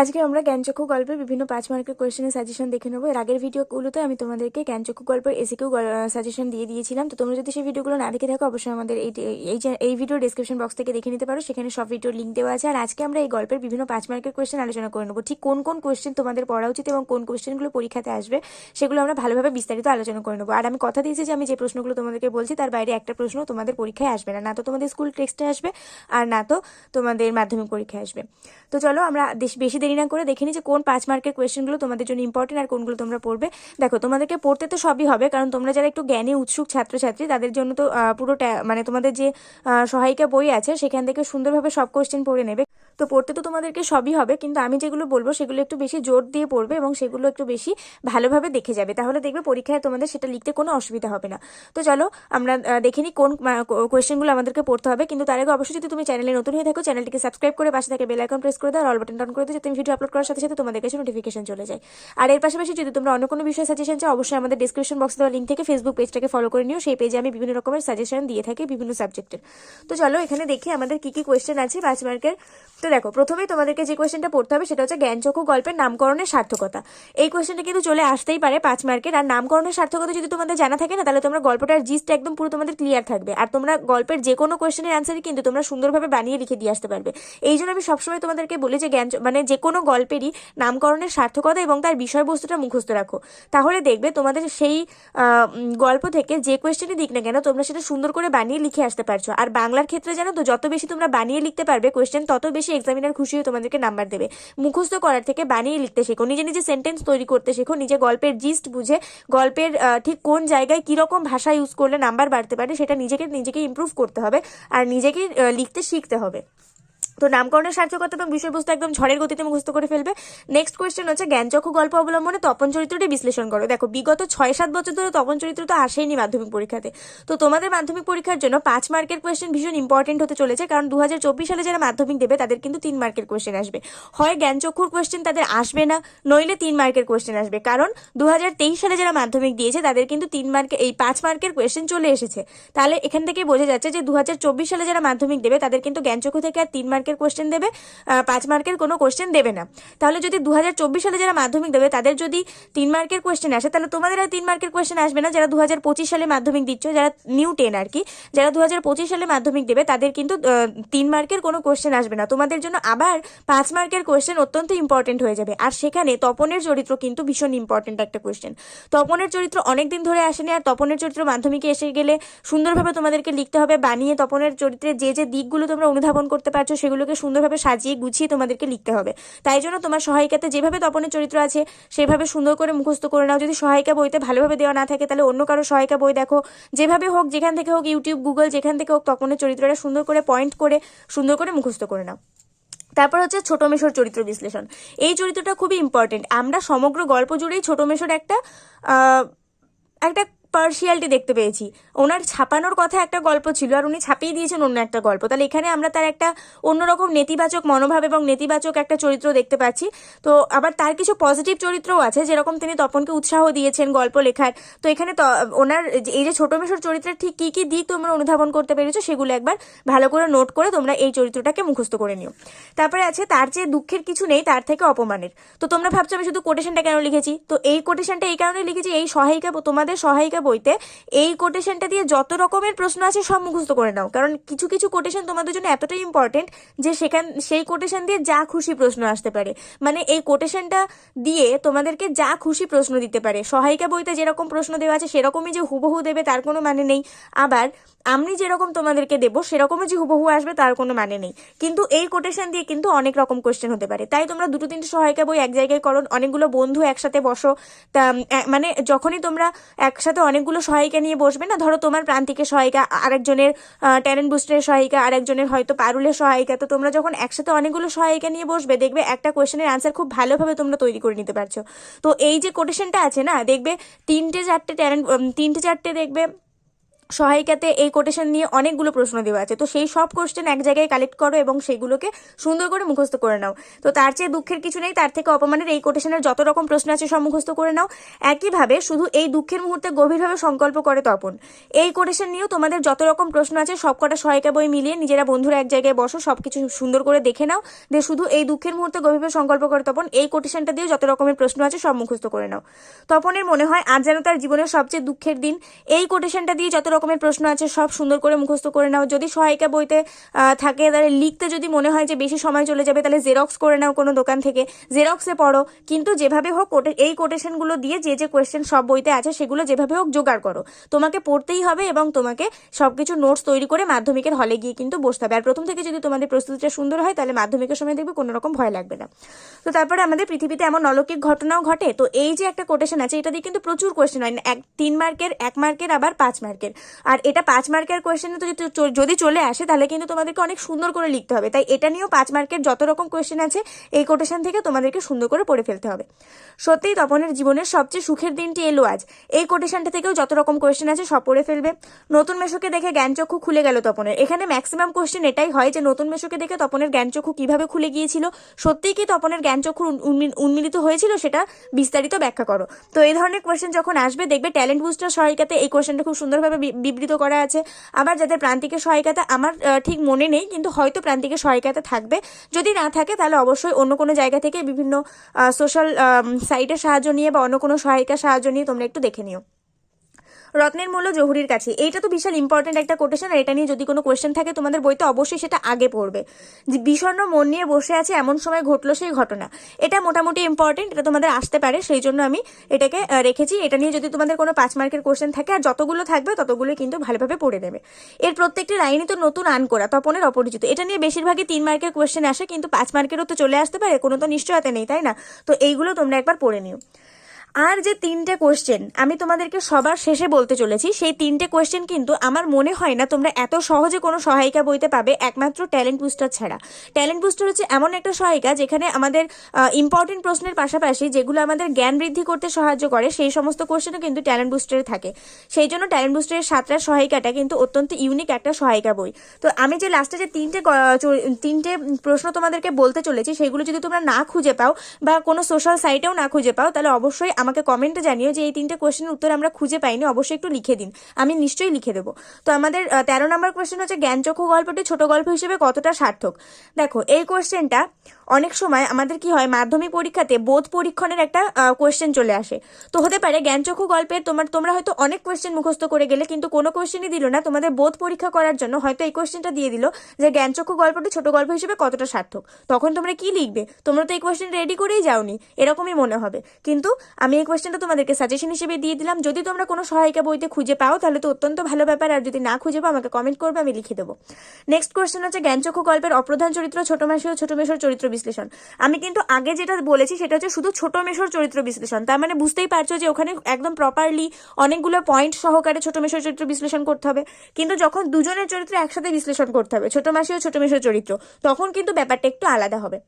আজকে আমরা জ্ঞানচক্ষু গল্পের বিভিন্ন পাঁচ মার্কের কোয়েশ্চেনের সাজেশন দেখে নেব। এর আগের ভিডিওগুলোতে আমি তোমাদেরকে জ্ঞানচক্ষু গল্পের এসিকেও সাজেশন দিয়ে দিয়েছিলাম। তো তোমরা যদি সেই ভিডিওগুলো না দেখে থাকো, অবশ্যই আমাদের এই এই ভিডিও ডিসক্রিপশন বক্স থেকে দেখে নিতে পারো। সেখানে সব ভিডিওর লিঙ্ক দেওয়া আছে। আর আজকে আমরা এই গল্পের বিভিন্ন পাঁচ মার্কের কোয়েশ্চেন আলোচনা করে নেব। ঠিক কোন কোন কোয়েশ্চেন তোমাদের পড়া উচিত এবং কোন কোয়েশ্চেনগুলো পরীক্ষাতে আসবে, সেগুলো আমরা ভালোভাবে বিস্তারিত আলোচনা করে নেব। আর আমি কথা দিয়েছি যে আমি যে প্রশ্নগুলো তোমাদেরকে বলছি, তার বাইরে একটা প্রশ্ন তোমাদের পরীক্ষায় আসবে না। না তো তোমাদের স্কুল টেক্সটে আসবে, আর না তো তোমাদের মাধ্যমিক পরীক্ষায় আসবে। তো চলো আমরা বেশি দেরি না করে দেখে নিই যে কোন পাঁচ মার্কের কোয়েশ্চেনগুলো তোমাদের জন্য ইম্পর্টেন্ট আর কোনগুলো তোমরা পড়বে। দেখো, তোমাদেরকে পড়তে তো সবই হবে, কারণ তোমরা যারা একটু জ্ঞানে, উৎসুক ছাত্রছাত্রী, তাদের জন্য তো পুরো মানে তোমাদের যে সহায়িকা বই আছে, সেখান থেকে সুন্দরভাবে সব কোয়েশ্চেন পড়ে নেবে। তো পড়তে তো তোমাদেরকে সবই হবে, কিন্তু আমি যেগুলো বলব, সেগুলো একটু বেশি জোর দিয়ে পড়বে এবং সেগুলো একটু বেশি ভালোভাবে দেখে যাবে। তাহলে দেখবে পরীক্ষায় তোমাদের সেটা লিখতে কোনো অসুবিধা হবে না। তো চলো, আমরা দেখে নিই কোন কোয়েশ্চেনগুলো আমাদেরকে পড়তে হবে। কিন্তু তার আগে অবশ্যই যদি তুমি চ্যানেলে নতুন হয়ে থাকো, চ্যানেলটিকে সাবস্ক্রাইব করে পাশে থাকে বেল আইকন প্রেস করে দাও অল বাটন অন করে দিও যাতে ভিডিও আপলোড করার সাথে সাথে তোমাদের কাছে নোটিফিকেশন চলে যায়। আর এর পাশাপাশি যদি তোমরা অন্য কোনো বিষয়ে সাজেশন চাও, অবশ্যই আমাদের ডিসক্রিপশন বক্সে দেওয়া লিঙ্ক থেকে ফেসবুক পেজটাকে ফলো করে নিও। সেই পেজে আমি বিভিন্ন রকমের সাজেশন দিয়ে থাকি বিভিন্ন সাবজেক্টের তো চলো এখানে দেখি আমাদের কি কি কোয়েশ্চেন আছে পাঁচ মার্কের তো দেখো, প্রথমেই তোমাদেরকে যে কোয়েশ্চেনটা পড়তে হবে, সেটা হচ্ছে জ্ঞানচক্ষু গল্পের নামকরণের সার্থকতা। এই কোয়েশ্চেনটা কিন্তু চলে আসতেই পারে পাঁচ মার্কের আর নামকরণের সার্থকতা যদি তোমাদের জানা থাকে না, তাহলে তোমরা গল্পটার জিস্ট একদম পুরো তোমাদের ক্লিয়ার থাকবে। আর তোমরা গল্পের যে কোনো কোয়েশ্চেনের অ্যান্সারই কিন্তু তোমরা সুন্দরভাবে বানিয়ে লিখে দিয়ে আসতে পারবে। এই জন্য আমি সবসময় তোমাদেরকে বলি যে জ্ঞান মানে যে কোনো গল্পেরই নামকরণের সার্থকতা এবং তার বিষয়বস্তুটা মুখস্থ রাখো। তাহলে দেখবে তোমাদের সেই গল্প থেকে যে কোয়েশ্চেনই দিক না কেন, তোমরা সেটা সুন্দর করে বানিয়ে লিখে আসতে পারছ। আর বাংলার ক্ষেত্রে জানো তো, যত বেশি তোমরা বানিয়ে লিখতে পারবে কোয়েশ্চেন তত বেশি এক্সামিনার খুশি হয়ে তোমাদেরকে নাম্বার দেবে। মুখস্থ করার থেকে বানিয়ে লিখতে শেখো। নিজে নিজে সেন্টেন্স তৈরি করতে শেখো। নিজে গল্পের জিস্ট বুঝে, গল্পের ঠিক কোন জায়গায় কীরকম ভাষা ইউজ করলে নাম্বার বাড়তে পারে, সেটা নিজেকে নিজেকে ইমপ্রুভ করতে হবে। আর নিজেকে লিখতে শিখতে হবে। তো নামকরণের সার্থকতা এবং বিষয়বস্তু একদম ঝড়ের গতিতে মুখস্থ করে ফেলবে। নেক্সট কোয়েশ্চেন হচ্ছে জ্ঞানচক্ষু গল্প অবলম্বনে তপন চরিত্রটি বিশ্লেষণ করো। দেখো, বিগত ছয় সাত বছর ধরে তপন চরিত্র তো আসেইনি মাধ্যমিক পরীক্ষাতে। তো তোমাদের মাধ্যমিক পরীক্ষার জন্য পাঁচ মার্কের কোয়েশ্চেন ভীষণ ইম্পর্টেন্ট হতে চলেছে, কারণ দু হাজার চব্বিশ সালে যারা মাধ্যমিক দেবে, তাদের কিন্তু তিন মার্কের কোয়েশ্চেন আসবে। হয় জ্ঞানচক্ষুর কোয়েশ্চেন তাদের আসবে না, নইলে তিন মার্কের কোয়েশ্চেন আসবে। কারণ দু হাজার তেইশ সালে যারা মাধ্যমিক দিয়েছে, তাদের কিন্তু তিন মার্কে এই পাঁচ মার্কের কোয়েশ্চেন চলে এসেছে। তাহলে এখান থেকে বোঝা যাচ্ছে যে দু হাজার চব্বিশ সালে যারা মাধ্যমিক দেবে, তাদের কিন্তু জ্ঞানচক্ষু থেকে আর তিন মার্কের কোয়েশ্চেন দেবে পাঁচ মার্কের কোনো কোয়েশ্চেন দেবে না। তাহলে যদি দুহাজার চব্বিশ সালে যারা মাধ্যমিক দেবে, তাদের যদি তিন মার্কের কোয়েশ্চেন আসে, তাহলে তোমাদের আর তিন মার্কের কোয়েশ্চেন আসবে না। যারা দু হাজার পঁচিশ সালে মাধ্যমিক দিচ্ছ, যারা নিউ টেন আর কি, যারা দু হাজার পঁচিশ সালে মাধ্যমিক দেবে, তাদের কিন্তু তিন মার্কের কোনো কোয়েশ্চেন আসবে না। তোমাদের জন্য আবার পাঁচ মার্কের কোয়েশ্চেন অত্যন্ত ইম্পর্টেন্ট হয়ে যাবে। আর সেখানে তপনের চরিত্র কিন্তু ভীষণ ইম্পর্টেন্ট একটা কোয়েশ্চেন তপনের চরিত্র অনেক দিন ধরে আসেনি, আর তপনের চরিত্র মাধ্যমিকে এসে গেলে সুন্দরভাবে তোমাদেরকে লিখতে হবে। বানিয়ে তপনের চরিত্রের যে যে দিকগুলো তোমরা অনুধাবন করতে পারছ সেগুলোকে সুন্দরভাবে সাজিয়ে গুছিয়ে তোমাদেরকে লিখতে হবে। তাই জন্য তোমার সহায়িকাতে যেভাবে তপনের চরিত্র আছে, সেভাবে সুন্দর করে মুখস্থ করে নাও। যদি সহায়িকা বইতে ভালোভাবে দেওয়া না থাকে, তাহলে অন্য কারও সহায়িকা বই দেখো। যেভাবে হোক, যেখান থেকে হোক ইউটিউব গুগল যেখান থেকে হোক, তপনের চরিত্রটা সুন্দর করে পয়েন্ট করে, সুন্দর করে মুখস্থ করে নাও। তারপর হচ্ছে ছোট মেশোর চরিত্র বিশ্লেষণ। এই চরিত্রটা খুবই ইম্পর্টেন্ট আমরা সমগ্র গল্প জুড়েই ছোট মেশোর একটা একটা পার্সিয়ালিটি দেখতে পেয়েছি। ওনার ছাপানোর কথা একটা গল্প ছিল, আর উনি ছাপিয়ে দিয়েছেন অন্য একটা গল্প। তাহলে এখানে আমরা তার একটা অন্যরকম নেতিবাচক মনোভাব এবং নেতিবাচক একটা চরিত্র দেখতে পাচ্ছি। তো আবার তার কিছু পজিটিভ চরিত্রও আছে, যেরকম তিনি তপনকে উৎসাহ দিয়েছেন গল্প লেখার। তো এখানে ওনার এই যে ছোট মেশোর চরিত্রের ঠিক কী কী দিক তোমরা অনুধাবন করতে পেরেছ, সেগুলো একবার ভালো করে নোট করে তোমরা এই চরিত্রটাকে মুখস্থ করে নিও। তারপরে আছে, তার যে দুঃখের কিছু নেই, তার থেকে অপমানের। তো তোমরা ভাবছ আমি শুধু কোটেশনটা কেন লিখেছি? তো এই কোটেশনটা এই কারণে লিখেছি, এই সহায়িকা, তোমাদের সহায়িকা বইতে, এই কোটেশনটা দিয়ে যত রকমের প্রশ্ন আছে সব মুখস্থ করে নাও। কারণ কিছু কিছু কোটেশন তোমাদের জন্য এতটাই ইম্পর্টেন্ট যে সেখান, সেই কোটেশন দিয়ে যা খুশি প্রশ্ন আসতে পারে। মানে এই কোটেশনটা দিয়ে তোমাদেরকে যা খুশি প্রশ্ন দিতে পারে। সহায়িকা বইতে যেরকম প্রশ্ন দেওয়া আছে, সেরকমই যে হুবহু দেবে তার কোনো মানে নেই। আবার, আমি যেরকম তোমাদেরকে দেবো, সেরকমই যে হুবহু আসবে তার কোনো মানে নেই। কিন্তু এই কোটেশন দিয়ে কিন্তু অনেক রকম কোয়েশ্চেন হতে পারে। তাই তোমরা দুটো তিনটে সহায়িকা বই এক জায়গায় করো, অনেকগুলো বন্ধু একসাথে বসো। মানে যখনই তোমরা একসাথে অনেকগুলো সহায়িকা নিয়ে বসবে না? ধরো তোমার প্রান্তিকের সহায়িকা, আরেকজনের ট্যালেন্ট বুস্টারের সহায়িকা, আরেকজনের হয়তো পারুলের সহায়িকা। তো তোমরা যখন একসাথে অনেকগুলো সহায়িকা নিয়ে বসবে, দেখবে একটা কোয়েশনের অ্যান্সার খুব ভালোভাবে তোমরা তৈরি করে নিতে পারছ। তো এই যে কোটেশনটা আছে না, দেখবে তিনটে চারটে ট্যালেন্ট তিনটে চারটে দেখবে সহায়িকাতে এই কোটেশন নিয়ে অনেকগুলো প্রশ্ন দেওয়া আছে। তো সেই সব কোশ্চেন এক জায়গায় কালেক্ট করো এবং সেগুলোকে সুন্দর করে মুখস্থ করে নাও। তো তার চেয়ে দুঃখের কিছু নেই, তার থেকে অপমানের এই কোটেশনের যত রকম প্রশ্ন আছে সব মুখস্থ করে নাও। একইভাবে শুধু এই দুঃখের মুহূর্তে গভীরভাবে সংকল্প করে তপন। এই কোটেশন নিয়েও তোমাদের যত রকম প্রশ্ন আছে সবকটা সহায়িকা বই মিলিয়ে নিজেরা বন্ধুরা এক জায়গায় বসো সব কিছু সুন্দর করে দেখে নাও। যে শুধু এই দুঃখের মুহূর্তে গভীরভাবে সংকল্প করে তপন, এই কোটেশনটা দিয়ে যত রকমের প্রশ্ন আছে সব মুখস্থ করে নাও। তপনের মনে হয় আজ যেন তার জীবনের সবচেয়ে দুঃখের দিন। এই কোটেশনটা দিয়ে যত রকমের প্রশ্ন আছে, সব সুন্দর করে মুখস্থ করে নাও। যদি সহায়িকা বইতে থাকে, তাহলে লিখতে যদি মনে হয় যে বেশি সময় চলে যাবে, তাহলে জেরক্স করে নাও কোনো দোকান থেকে। জেরক্সে পড়ো, কিন্তু যেভাবে হোক এই কোটেশনগুলো দিয়ে যে যে কোয়েশ্চেন সব বইতে আছে, সেগুলো যেভাবে হোক জোগাড় করো। তোমাকে পড়তেই হবে এবং তোমাকে সব কিছু নোটস তৈরি করে মাধ্যমিকের হলে গিয়ে কিন্তু বসতে হবে। আর প্রথম থেকে যদি তোমাদের প্রস্তুতিটা সুন্দর হয়, তাহলে মাধ্যমিকের সময় দেখবে কোনো রকম ভয় লাগবে না। তো তারপরে আমাদের পৃথিবীতে এমন অলৌকিক ঘটনাও ঘটে। তো এই যে একটা কোটেশন আছে, এটা দিয়ে কিন্তু প্রচুর কোয়েশ্চেন হয়। এক, তিন মার্কের এক মার্কের আবার পাঁচ মার্কের আর এটা পাঁচ মার্কের কোয়েশ্চেনে তো যদি চলে আসে, তাহলে কিন্তু তোমাদেরকে অনেক সুন্দর করে লিখতে হবে। তাই এটা নিয়েও পাঁচ মার্কের যত রকম কোয়েশ্চেন আছে, এই কোটেশন থেকে তোমাদেরকে সুন্দর করে পড়ে ফেলতে হবে। সত্যিই তপনের জীবনের সবচেয়ে সুখের দিনটি এলো আজ। এই কোটেশনটা থেকেও যত রকম কোয়েশ্চেন আছে, সব পড়ে ফেলবে। নতুন মেশোকে দেখে জ্ঞানচক্ষু খুলে গেল তপনের। এখানে ম্যাক্সিমাম কোয়েশ্চেন এটাই হয় যে, নতুন মেশোকে দেখে তপনের জ্ঞানচক্ষু কীভাবে খুলে গিয়েছিল সত্যিই কি তপনের জ্ঞানচক্ষু উন্মি- উন্মিলিত হয়েছিল, সেটা বিস্তারিত ব্যাখ্যা করো। তো এই ধরনের কোয়েশ্চেন যখন আসবে, দেখবে ট্যালেন্ট বুস্টার সহায়িকাতে এই কোয়েশ্চেনটা খুব সুন্দরভাবে বিবৃত করা আছে। আবার যাদের প্রান্তিকের সহায়িকাতা, আমার ঠিক মনে নেই, কিন্তু হয়তো প্রান্তিকের সহায়িকাতা থাকবে। যদি না থাকে, তাহলে অবশ্যই অন্য কোনো জায়গা থেকে বিভিন্ন সোশ্যাল সাইটের সাহায্য নিয়ে বা অন্য কোনো সহায়িকার সাহায্য নিয়ে তোমরা একটু দেখে নিও। রত্নের মূল্য জহুরির কাছে। এইটা তো বিশাল ইম্পর্টেন্ট একটা কোটেশন আর এটা নিয়ে যদি কোনো কোয়েশ্চেন থাকে তোমাদের বইতে অবশ্যই সেটা আগে পড়বে। যে বিষণ্ণ মন নিয়ে বসে আছে এমন সময় ঘটলো সেই ঘটনা। এটা মোটামুটি ইম্পর্টেন্ট এটা তোমাদের আসতে পারে, সেই জন্য আমি এটাকে রেখেছি। এটা নিয়ে যদি তোমাদের কোনো পাঁচ মার্কের কোয়েশ্চেন থাকে, আর যতগুলো থাকবে ততগুলো কিন্তু ভালোভাবে পড়ে নেবে। এর প্রত্যেকটি লাইনই তো নতুন আন করা তপনের অপরিচিত। এটা নিয়ে বেশিরভাগই তিন মার্কের কোয়েশ্চেন আসে, কিন্তু পাঁচ মার্কেরও তো চলে আসতে পারে, কোনো তো নিশ্চয়তা নেই, তাই না? তো এইগুলো তোমরা একবার পড়ে নিও। আর যে তিনটে কোশ্চেন আমি তোমাদেরকে সবার শেষে বলতে চলেছি, সেই তিনটে কোশ্চেন কিন্তু আমার মনে হয় না তোমরা এত সহজে কোনো সহায়িকা বইতে পাবে, একমাত্র ট্যালেন্ট বুস্টার ছাড়া। ট্যালেন্ট বুস্টার হচ্ছে এমন একটা সহায়িকা যেখানে আমাদের ইম্পর্টেন্ট প্রশ্নের পাশাপাশি যেগুলো আমাদের জ্ঞান বৃদ্ধি করতে সাহায্য করে, সেই সমস্ত কোয়েশ্চেনও কিন্তু ট্যালেন্ট বুস্টারে থাকে। সেই জন্য ট্যালেন্ট বুস্টারের সাতটার সহায়িকাটা কিন্তু অত্যন্ত ইউনিক একটা সহায়িকা বই। তো আমি যে লাস্টে যে তিনটে তিনটে প্রশ্ন তোমাদেরকে বলতে চলেছি, সেগুলো যদি তোমরা না খুঁজে পাও বা কোনো সোশ্যাল সাইটেও না খুঁজে পাও, তাহলে অবশ্যই আমাকে কমেন্টে জানিও যে এই তিনটে কোয়েশ্চেনের উত্তর আমরা খুঁজে পাইনি, অবশ্যই একটু লিখে দিন। আমি নিশ্চয়ই লিখে দেবো। তো আমাদের তেরো নম্বর কোয়েশ্চেন হচ্ছে, জ্ঞানচক্ষু গল্পটি ছোট গল্প হিসেবে কতটা সার্থক? দেখো, এই কোয়েশ্চেনটা অনেক সময় আমাদের কি হয়, মাধ্যমিক পরীক্ষাতে বোধ পরীক্ষণের একটা কোয়েশ্চেন চলে আসে। তো হতে পারে জ্ঞানচক্ষু গল্পের তোমার, তোমরা হয়তো অনেক কোয়েশ্চেন মুখস্থ করে গেলে, কিন্তু কোনো কোয়েশ্চেনই দিল না। তোমাদের বোধ পরীক্ষা করার জন্য হয়তো এই কোয়েশ্চেনটা দিয়ে দিল যে জ্ঞানচক্ষু গল্পটি ছোট গল্প হিসেবে কতটা সার্থক? তখন তোমরা কি লিখবে? তোমরা তো এই কোয়েশ্চেন রেডি করেই যাওনি, এরকমই মনে হবে। কিন্তু আমি এই কোয়েশ্চেনটা তোমাদেরকে সাজেশন হিসেবে দিয়ে দিলাম। যদি তোমরা কোনো সহায়িকা বইতে খুঁজে পাও, তাহলে তো অত্যন্ত ভালো ব্যাপার। আর যদি না খুঁজে পাও, আমাকে কমেন্ট করবে, আমি লিখে দেবো। নেক্সট কোয়েশ্চেন হচ্ছে জ্ঞানচক্ষু গল্পের অপ্রধান চরিত্র ছোট মাসি ও ছোট মেশোর চরিত্র বিশ্লেষণ। আমি কিন্তু আগে যেটা বলেছি, সেটা হচ্ছে শুধু ছোট মেশোর চরিত্র বিশ্লেষণ। তার মানে বুঝতেই পারছ যে ওখানে একদম প্রপারলি অনেকগুলো পয়েন্ট সহকারে ছোট মেশোর চরিত্র বিশ্লেষণ করতে হবে। কিন্তু যখন দুজনের চরিত্র একসাথে বিশ্লেষণ করতে হবে, ছোট মাসি ও ছোট মেশোর চরিত্র, তখন কিন্তু ব্যাপারটা একটু আলাদা হবে।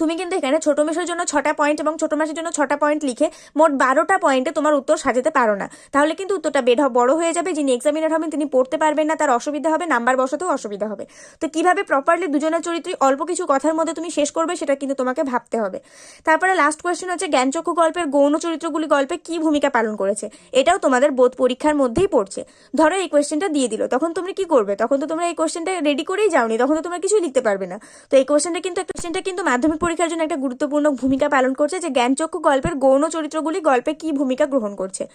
তুমি কিন্তু এখানে ছোট মেশোর জন্য ছটা পয়েন্ট এবং ছোট মাসের জন্য ছটা পয়েন্ট লিখে মোট বারোটা পয়েন্টে তোমার উত্তর সাজাতে পারো না। তাহলে কিন্তু উত্তরটা বেড বড় হয়ে যাবে, যিনি এক্সামিনার হবেন তিনি পড়তে পারবেন না, তার অসুবিধা হবে নাম্বার বসাতেও অসুবিধা হবে। তো কীভাবে প্রপারলি দুজনের চরিত্রই অল্প কিছু কথার মধ্যে তুমি শেষ করবে সেটা কিন্তু তোমাকে ভাবতে হবে। তারপরে লাস্ট কোয়েশ্চেন হচ্ছে, জ্ঞানচক্ষু গল্পের গৌণ চরিত্রগুলি গল্পে কি ভূমিকা পালন করেছে? এটাও তোমাদের বোধ পরীক্ষার মধ্যেই পড়ছে। ধরো এই কোয়েশ্চেনটা দিয়ে দিল, তখন তুমি কি করবে? তখন তো তোমরা এই কোয়েশ্চেনটা রেডি করেই যাওনি, তখন তো তোমরা কিছুই লিখতে পারবে না। তো এই কোয়েশ্চেনটা কিন্তু কোয়েশ্চেনটা কিন্তু মাধ্যমিক পরীক্ষার জন্য একটা গুরুত্বপূর্ণ ভূমিকা পালন করছে যে জ্ঞানচক্ষু গল্পের গৌণ চরিত্রগুলি গল্পে কি ভূমিকা গ্রহণ করছে?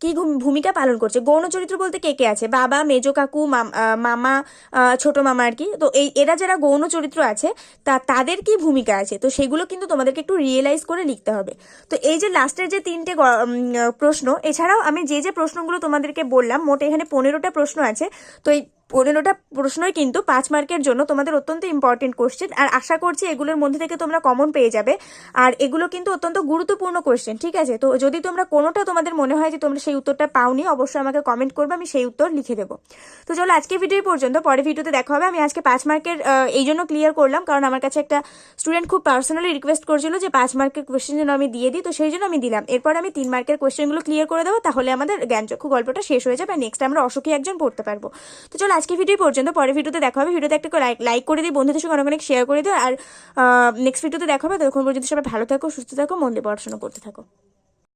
কি ভূমিকা পালন করছে? গৌণ চরিত্র বলতে কে কে আছে? বাবা, মেজো কাকু, মাম- ছোট মামা আর কি। তো এই এরা যারা গৌণ চরিত্র আছে, তা তাদের কি ভূমিকা আছে? তো সেগুলো কিন্তু তোমাদেরকে একটু রিয়েলাইজ করে লিখতে হবে। তো এই যে লাস্টের যে তিনটে প্রশ্ন, এছাড়াও আমি যে যে প্রশ্নগুলো তোমাদেরকে বললাম, মোট এখানে পনেরোটা প্রশ্ন আছে। তো এই পনেরোটা প্রশ্নই কিন্তু পাঁচ মার্কের জন্য তোমাদের অত্যন্ত ইম্পর্টেন্ট কোশ্চেন আর আশা করছি এগুলোর মধ্যে থেকে তোমরা কমন পেয়ে যাবে। আর এগুলো কিন্তু অত্যন্ত গুরুত্বপূর্ণ কোশ্চেন ঠিক আছে? তো যদি তোমরা কোনোটা তোমাদের মনে হয় যে তোমরা সেই উত্তরটা পাওনি, অবশ্যই আমাকে কমেন্ট করবে, আমি সেই উত্তর লিখে দেবো। তো চলো আজকে ভিডিও পর্যন্ত পরে ভিডিওতে দেখা হবে। আমি আজকে পাঁচ মার্কের এই জন্য ক্লিয়ার করলাম, কারণ আমার কাছে একটা স্টুডেন্ট খুব পার্সোনালি রিকোয়েস্ট করেছিল যে পাঁচ মার্কের কোশ্চেন যেন আমি দিয়ে দিই, তো সেই জন্য আমি দিলাম। এরপর আমি তিন মার্কের কোয়েশ্চেনগুলো ক্লিয়ার করে দেবো, তাহলে আমাদের জ্ঞানচক্ষু গল্পটা শেষ হয়ে যাবে নেক্সট আমরা অসুখী একজন পড়তে পারব। তো চলো আজকে ভিডিও পর্যন্ত। পরে ভিডিওতে দেখা হবে। ভিডিওতে একটা লাইক লাইক করে দিই, বন্ধুদের সঙ্গে অনেক অনেক শেয়ার করে দিও। আর নেক্সট ভিডিওতে দেখা হবে। তখন পর্যন্ত সবাই ভালো থাকো, সুস্থ থাকো, মন দিয়ে পড়াশোনা করতে থাকো।